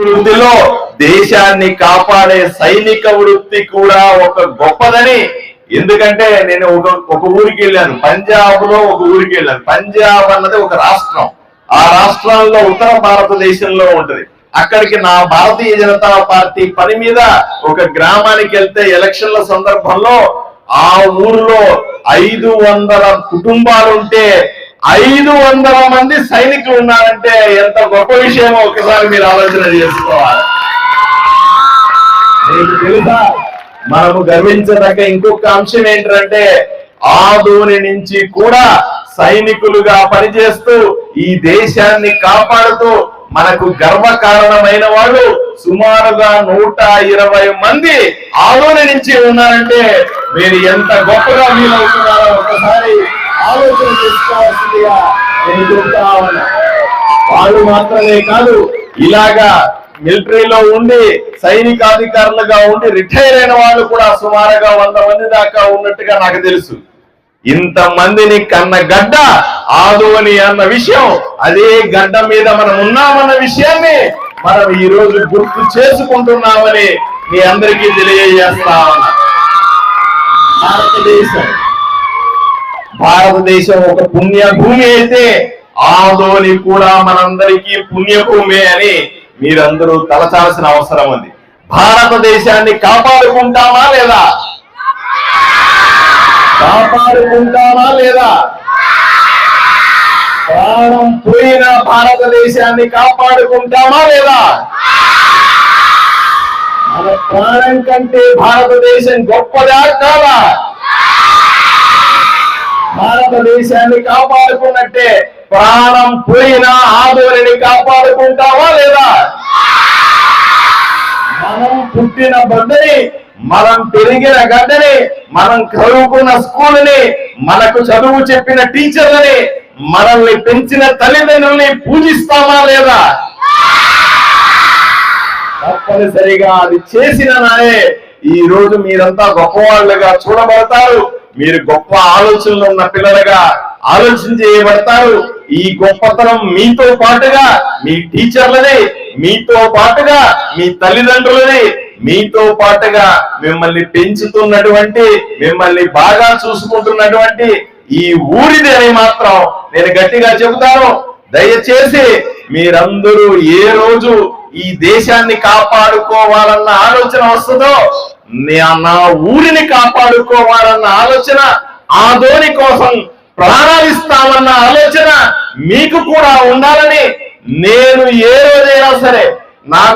వృత్తిలో దేశాన్ని కాపాడే సైనిక వృత్తి కూడా ఒక గొప్పదని. ఎందుకంటే నేను ఒక ఒక ఊరికి వెళ్ళాను. పంజాబ్లో ఒక ఊరికి వెళ్ళాను. పంజాబ్ అన్నది ఒక రాష్ట్రం. ఆ రాష్ట్రంలో ఉత్తర భారతదేశంలో ఉంటది. అక్కడికి నా భారతీయ జనతా పార్టీ పని మీద ఒక గ్రామానికి వెళ్తే ఎలక్షన్ల సందర్భంలో ఆ ఊర్లో ఐదు వందల కుటుంబాలుంటే ఐదు వందల మంది సైనికులు ఉన్నారంటే ఎంత గొప్ప విషయమో ఒకసారి మీరు ఆలోచన చేసుకోవాలి. మీకు తెలుసా? మనము గర్వించదగ్గ ఇంకొక అంశం ఏంటంటే ఆదోని నుంచి కూడా సైనికులుగా పనిచేస్తూ ఈ దేశాన్ని కాపాడుతూ మనకు గర్వకారణమైన వాళ్ళు సుమారుగా నూట ఇరవై మంది ఆదోని నుంచి ఉన్నారంటే మీరు ఎంత గొప్పగా వీలవుతున్నారో ఒకసారి ఆలోచన చేసుకోవాల్సిందిగా నేను చెప్తా ఉన్నా. వాళ్ళు మాత్రమే కాదు ఇలాగా మిలిటరీలో ఉండి సైనికాధికారులుగా ఉండి రిటైర్ అయిన వాళ్ళు కూడా సుమారుగా వంద మంది దాకా ఉన్నట్టుగా నాకు తెలుసు. ఇంత మందిని కన్న గడ్డ ఆదోని అన్న విషయం అదే గడ్డ మీద మనం ఉన్నామన్న విషయాన్ని మనం ఈ రోజు గుర్తు చేసుకుంటున్నామని మీ అందరికీ తెలియజేస్తా ఉన్నా. భారతదేశం భారతదేశం ఒక పుణ్యభూమి అయితే ఆదోని కూడా మనందరికీ పుణ్యభూమి అని మీరందరూ తలచాల్సిన అవసరం ఉంది. భారతదేశాన్ని కాపాడుకుంటామా లేదా? కాపాడుకుంటామా లేదా? ప్రాణం పోయిన భారతదేశాన్ని కాపాడుకుంటామా లేదా? మన ప్రాణం కంటే భారతదేశం గొప్పదా కాదా? భారతదేశాన్ని కాపాడుకున్నట్టే ప్రాణం పోయిన ఆదోనిని కాపాడుకుంటావా లేదా? మనం పుట్టిన బద్దని మనం పెరిగిన గడ్డని మనం చదువుకున్న స్కూల్ని మనకు చదువు చెప్పిన టీచర్లని మనల్ని పెంచిన తల్లిదండ్రుల్ని పూజిస్తామా లేదా? తప్పనిసరిగా అది చేసిన నాయే. ఈ రోజు మీరంతా గొప్పవాళ్ళుగా చూడబడతారు. మీరు గొప్ప ఆలోచనలు ఉన్న పిల్లలుగా ఆలోచన చేయబడతారు. ఈ గొప్పతనం మీతో పాటుగా మీ టీచర్లది మీతో పాటుగా మీ తల్లిదండ్రులది మీతో పాటుగా మిమ్మల్ని పెంచుతున్నటువంటి మిమ్మల్ని బాగా చూసుకుంటున్నటువంటి ఈ ఊరిది అని మాత్రం నేను గట్టిగా చెబుతాను. దయచేసి మీరందరూ ఏ రోజు ఈ దేశాన్ని కాపాడుకోవాలన్న ఆలోచన వస్తుందో నా ఊరిని కాపాడుకోవాలన్న ఆలోచన ఆ ధోని కోసం ప్రాణాలిస్తామన్న ఆలోచన మీకు కూడా ఉండాలని నేను ఏ రోజైనా సరే నా